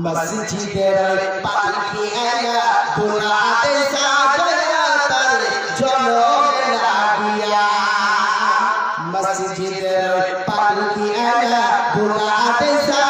মসজিদের পাখি আয়া দুলাতে সাজায়া তার জনম লাগিয়া মসজিদের পাখি আয়া দুলাতে সাজায়া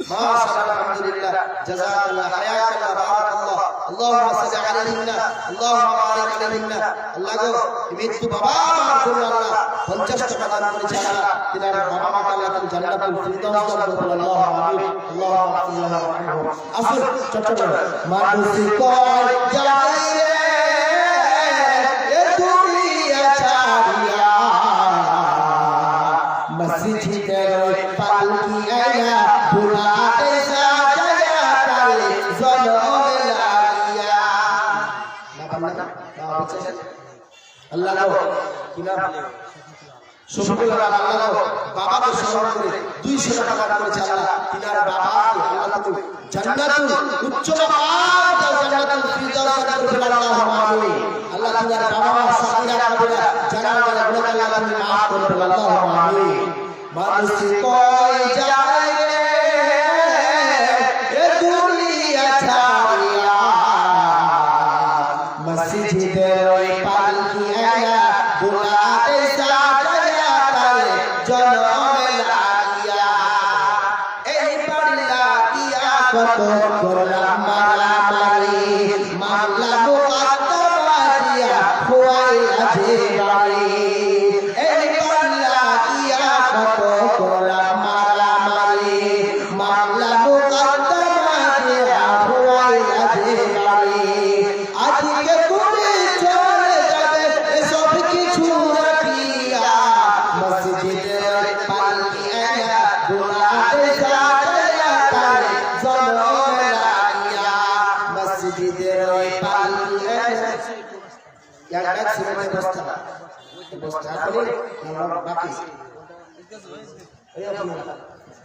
একটা যারা যারা মাত্রা 100 টাকা দিয়েছে আল্লাহুম্মা সাল্লি আলা মৃত্যু বাবা আল্লাহ গো 50 টাকা দেবেন মাশাআল্লাহ আলহামদুলিল্লাহ জাযাকাল্লাহ হায়াকাল্লাহ, বারাকাল্লাহ। আল্লাহুম্মা সাল্লি আলাইহিন্না আল্লাহুম্মা বারিক আলাইহিন্না আল্লাহ গো মৃত্যু বাবা জন্য আল্লাহ 50 টাকা দান করেছে আল্লাহ। তিনার বাবা মাকে আল্লাহ তুমি জান্নাতুল ফিরদাউস দান করুন আল্লাহ আমিন আল্লাহুম্মা আল্লাহু আসুন, চট্টগ্রাম। মানুষ কয় যায় রে, এ দুনিয়া ছাড়িয়া মসজিদের আল্লাহ গো কি নাম শুকরুল্লাহ আল্লাহ গো বাবাকে স্মরণ করে 200 টাকা দান করেছে আল্লাহ তিনার বাবাকে আল্লাহ তুমি জান্নাতুল উচ্চ মাকাম জান্নাতুল ফিরদাউস দান করে আল্লাহুম্মা আমিন আল্লাহ তিনার বাবা সাকিরা কাবিরা জানা জানা গুনাহ আল্লাহ তুমি maaf করে আল্লাহুম্মা আমিন মানুষ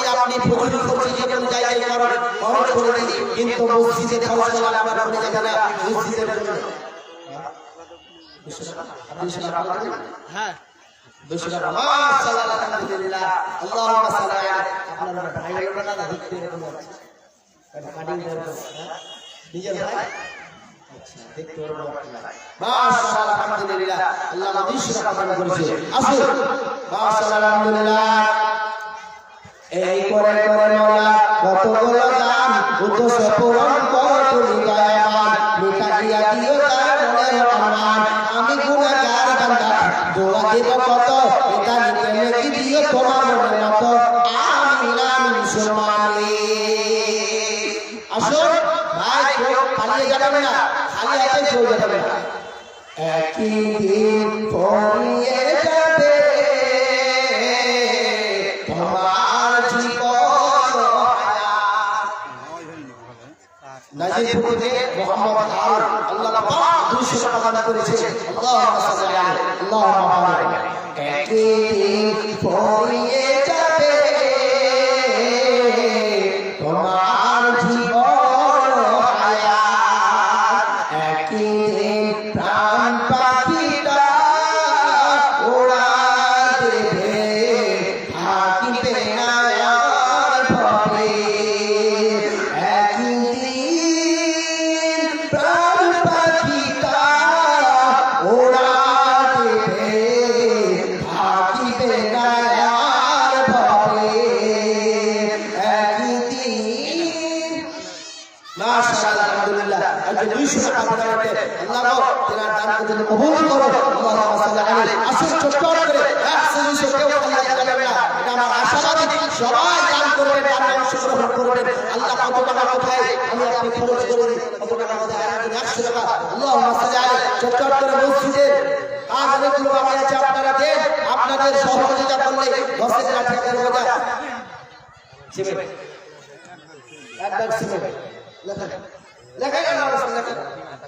আমি আপনি ফজর করছি যে কোন জায়গায় করেন খরচ করে দিই। কিন্তু মসজিদে খরচ হলো আপনার কোনো জায়গা না মসজিদের জন্য হ্যাঁ। করে নিজের ভাই আলহামদুলিল্লাহ আল্লাহ করেছে আসুন। আলহামদুলিল্লাহ। এই করে করে কতগুলো দান উদ্দেশ্য পূরণ করো তুমি দয়াবান। মিটা দিয়া দিও তার আরমান আমি গুনাহগার বান্দা দোয়া দেব কত? এটা নিতে দিও তোমার মতো। আমিন আমিন সুমানি আসুন ভাই পালিয়ে না। খালি হাতে যাবে না। একই দিন আল আল্লাহ পাক 200 টাকা দান করেছে। আল্লাহুম্মা সাল্লি আলাইহি আল্লাহুম্মা দিন পড়িয়ে কবুল করো আল্লাহুম্মা সাল্লি আলাইহি আসুন ছোট্ট করে 100 200 কেউ খালি যাবে না, এটা আমার আশাবাদী। সবাই দান করবেন দান আল্লাহ টাকা আমি আপনি খরচ করে কত টাকা কোথায়? আরেকজন 100 টাকা। সাল্লি আলাইহি ছোট্ট করে আপনাদের সহযোগিতা করলে দশের লাখ বোঝা। সিমেন্ট। এক ব্যাগ সিমেন্ট লেখা লেখা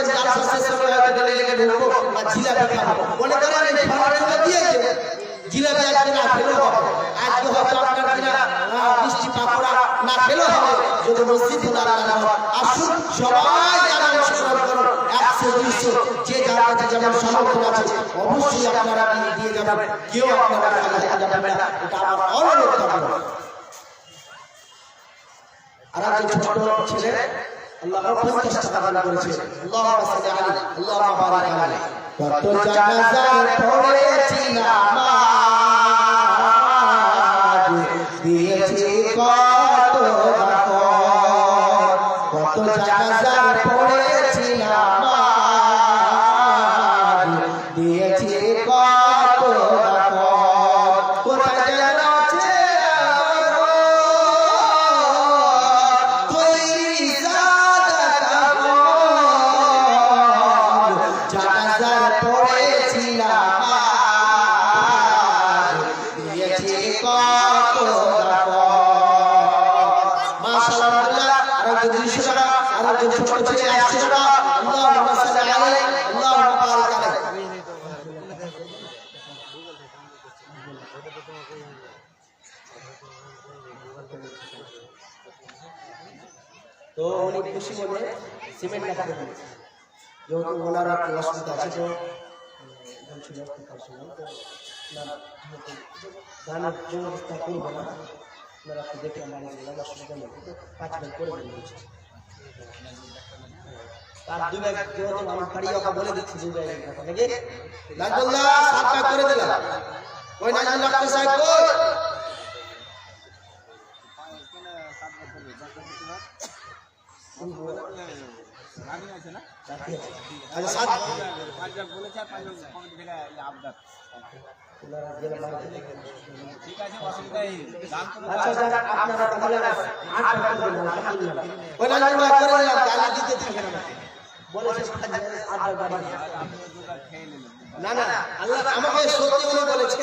মনে জালসা শেষ হয়ে হয়তো গেলে লেগে ঢুকবো বা জিলাপি খাব। মনে করেন এই খাবারগুলো দিয়েছে। জিলাপি আজকে না খেলেও হবে। আজকে হয়তো আপনার কিনা মিষ্টি পাকোড়া না খেলেও হবে। যদি মসজিদ না হয়। আসুন, সবাই যারা অংশগ্রহণ করুন, একশো, দুইশো, যে যার কাছে যেমন সামর্থ্য আছে, অবশ্যই আপনারা দিয়ে যাবেন। কেউ আপনারা খালি হাতে যাবেন না। এটা আমার অনুরোধ থাকবে আর একজন ছোট ছেলে আল্লাহ পঞ্চাশ টাকা দান করেছে আল্লাহ সাল্লি আলাইহি আল্লাহ বারাক আলাইহি কত জানাজার পড়েছি নামাজ দিয়েছি তো উনি খুশি মনে সিমেন্ট লেখা দেবেন। যেহেতু ওনার অসুবিধা আছে তো দেখে আমার বলছে। তার দুই ব্যাগ যেহেতু ওকে বলে দিচ্ছি নাকি? ব্যাগ করে দিলাম। ওই আচ্ছা আচ্ছা। না না আল্লাহ আমাকে সত্যি উনি বলেছে।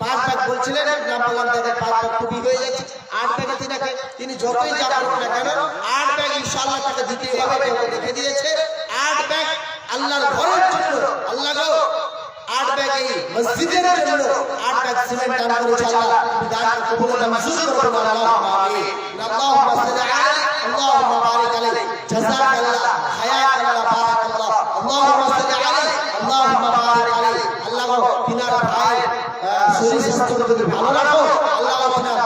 পাঁচ ব্যাগ বলছিলেন নাম বললাম তাদের পাঁচ ব্যাগ খুবই হয়ে যাচ্ছে। আট ব্যাগে তিনাকে, তিনি যতই যা করুন না কেন, আট ব্যাগ ইনশাআল্লাহ তাকে দিতেই হবে দেখে দিয়েছে। আট ব্যাগ আল্লাহর ঘরের জন্য, আল্লাহ আট ব্যাগ এই মসজিদের জন্য, আট ব্যাগ সিমেন্ট দান করেছে আল্লাহ। দান কবুল এবং মঞ্জুর করো আল্লাহুম্মা আমিন। আল্লাহুম্মা সাল্লি আলাইহি, আল্লাহুম্মা বারিক আলাইহি। জাযাকাল্লাহ হায়াতাল্লাহ বারাকাল্লাহ। আল্লাহুম্মা সাল্লি আলাইহি, আল্লাহুম্মা বারিক আলাইহি। আল্লাহ তিনার ভাই শরীর স্বাস্থ্য ভালো রাখো, আল্লাহ গো তিনার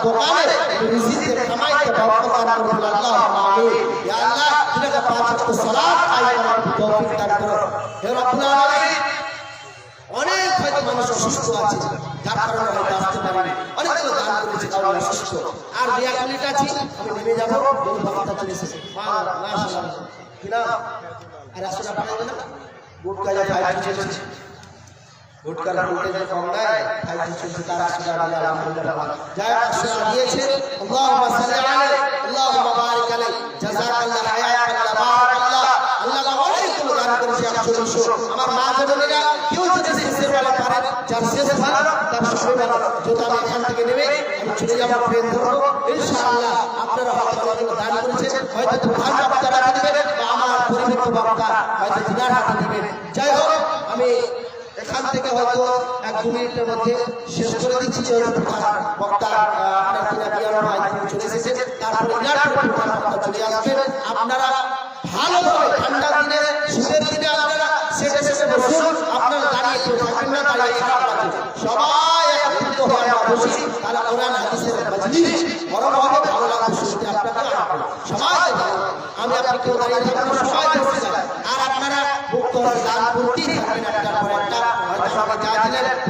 দোকানে অনেক হয়তো আর যে এক মিনিট আছি যাব এসেছে। মাশাআল্লাহ। কিনা গুটকা যা ফাইভ চলছে। গুটকার ভোল্টেজ কম নাই ফাইভ চলছে তার আসলে আলহামদুলিল্লাহ যাই আসলে দিয়েছে আল্লাহুম্মা সাল্লি আলাইহি আল্লাহুম্মা বারিক আলাইহি জাযাকাল্লাহ হায়াতাল্লাহ বারাকাল্লাহ আল্লাহ দান করেছে চল্লিশশো আমার মা জননীরা কেউ যদি শেষের বেলা পারেন যার শেষ ভালো তার সবে ভালো যদি আমি এখান থেকে নেবে আমি চলে যাব ট্রেন ধরবো। ইনশাআল্লাহ আপনারা হয়তো অনেকে দান করেছেন হয়তো প্রধান বক্তা দিবেন বা আমার পরিমিত বক্তা হয়তো দিনার হাতে দিবেন। যাই হোক আমি এখান থেকে হয়তো এক দু মিনিটের মধ্যে শেষ করে দিচ্ছি আপনার আপনারা ভালোভাবে ঠান্ডা দিনে, শীতের দিনে আপনারা সেটে সেটে বসুন। আপনারা দাঁড়িয়ে থাকবেন না দাঁড়িয়ে সবাই একত্রিত আমরা বসি, তাহলে কোরআন, হাদিসের মজলিস হবে, ভালো লাগবে শুনতে আপনাকে সবাই আমি আপনি দাঁড়িয়ে থাকবেন সবাই আর আপনারা মুক্ত হয়ে দান করতেই থাকবেন একটার পর একটা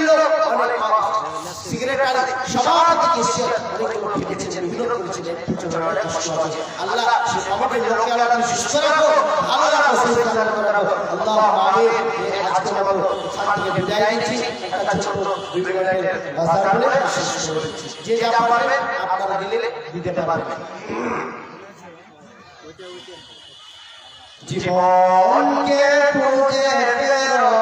লোক অনেক সেক্রেটারি সভাপতি কেসে অনেকগুলো ফেটেছেন বিরোধ করেছিলেন আল্লাহ সেই লোককে আল্লাহ তুমি সুস্থ রাখো ভালো রাখো সুস্থ রাখো আল্লাহ আমিন আজকে আমরা এখান থেকে বিদায় নিচ্ছি। একটা ছোট দুই মিনিটের বাজার বলে শেষ করে যে যা পারবে আপনারা দিলে দিতে পারবেন। জীবনকে খুঁজে ফেরো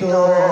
Cristo.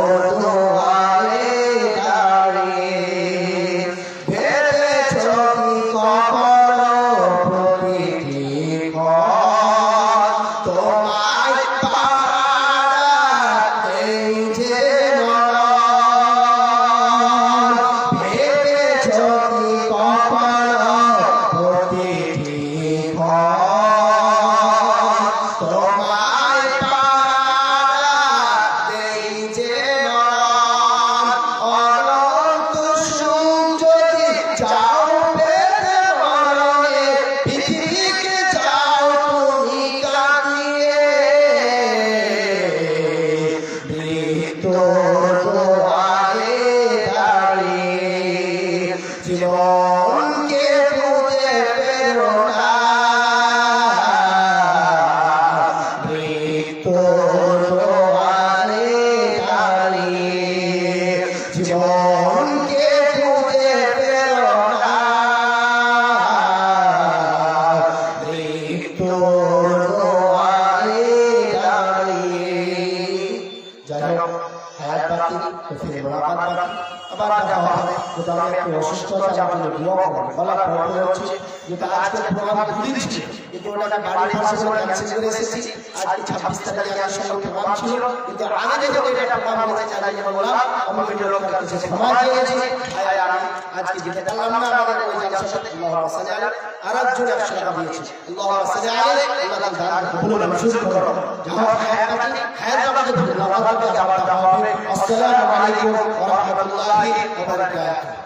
বলার প্রবলেম হচ্ছে যেটা আজকের প্রোগ্রাম দুদিন ছিল কিন্তু ওটাকে বাড়ি পাশে ক্যান্সেল করে এসেছি আজকে ছাব্বিশ তারিখে আমার সঙ্গে প্রোগ্রাম ছিল কিন্তু আমি যখন এটা প্রোগ্রাম হয়েছে চালাই বললাম আমি ভিডিও লোকের কাছে ক্ষমা চেয়েছি আয় আমি আজকে যেতে পারলাম না আমাদের ওই জালসাতে আল্লাহ সাল্লি আলাইহি আর একজন একশো টাকা দিয়েছে আল্লাহ সাল্লি আলাইহি আল্লাহ দান কবুল মনসুর করো যাও হায়াত বাকি হায়াত বাকি ধন্যবাদ আবার দেখা হবে আসসালামু আলাইকুম ওয়া রাহমাতুল্লাহি ওয়া বারাকাতুহু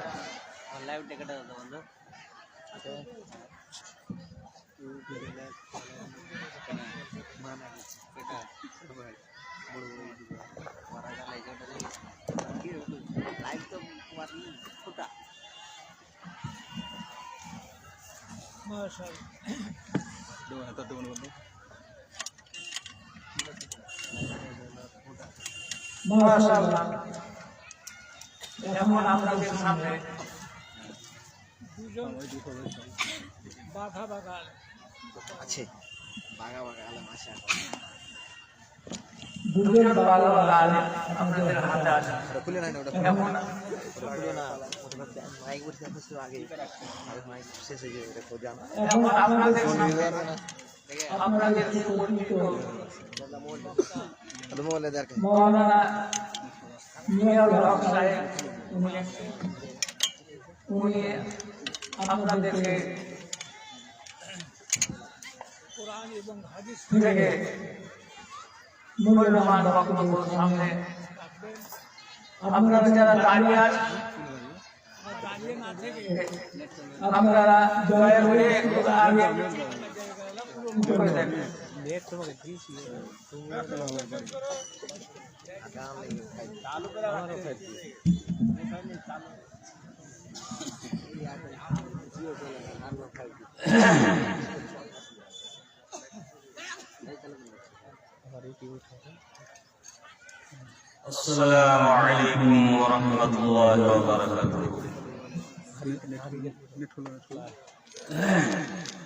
এমন আপনাদের সামনে আছে বাঘা বাঘা আলাম আছে দুজন বাবা বাবা আলেম আপনাদের হাতে আছে। খুলে না? ওটা খুলে না माइक पर सबसे से आगे अरे माइक से से जो रखो जाना। अपना देखो अपना देखो मोल मोल इधर के। मौलाना मियाँ ब्लॉक साहब उन्हें उन्हें अपना देखे। कुरान एवं हदीस के मूल्यवान वक्त को सामने। আপনারা যারা দাঁড়িয়ে আছেন আপনারা দয়া করে একটু আগে করে দেন السلام عليكم ورحمة الله وبركاته 哎。